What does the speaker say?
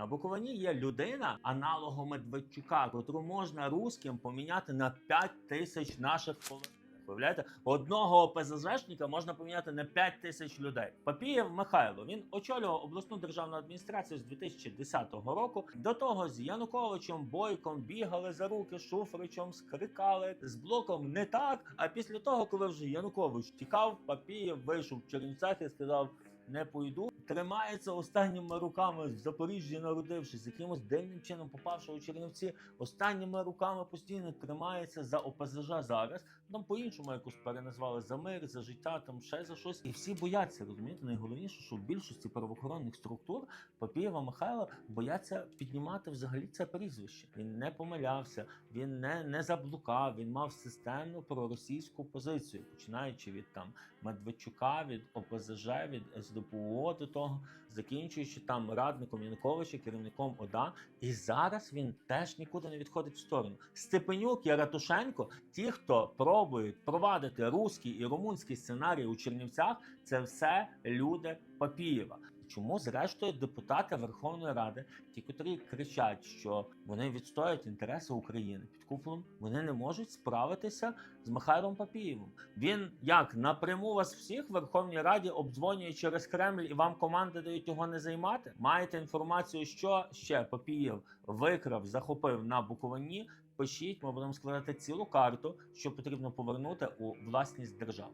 На Буковині є людина аналогом Медведчука, котру можна руським поміняти на 5 тисяч наших полонених. Уявляєте, одного ОПЗЖшника можна поміняти на 5 тисяч людей. Папієв Михайло він очолював обласну державну адміністрацію з 2010 року. До того з Януковичем Бойком бігали за руки Шуфричем, скрикали з блоком не так. А після того, коли вже Янукович тікав, Папієв вийшов в Чернівцях і сказав: не пойду. Тримається останніми руками в Запоріжжі, народившись, якимось дивним чином попавши у Чернівці, останніми руками постійно тримається за ОПЗЖ зараз. Там по-іншому якось переназвали за мир, за життя, там ще за щось. І всі бояться, розумієте? Найголовніше, що в більшості правоохоронних структур Папієва Михайла бояться піднімати взагалі це прізвище. Він не помилявся, він не, не заблукав, він мав системну проросійську позицію, починаючи від там Медведчука, від ОПЗЖ, від СДПУО до того, закінчуючи там радником Януковича, керівником ОДА. І зараз він теж нікуди не відходить в сторону. Степенюк і Ратушенко, ті, хто пробують провадити руський і румунський сценарій у Чернівцях, це все люди Папієва. Чому, зрештою, депутати Верховної Ради, ті, котрі кричать, що вони відстоюють інтереси України під куполом, вони не можуть справитися з Михайлом Папієвим. Він як напряму вас всіх в Верховній Раді обдзвонює через Кремль і вам команди дають його не займати. Маєте інформацію, що ще Папієв викрав, захопив на Буковині. Пишіть, ми будемо складати цілу карту, що потрібно повернути у власність держави.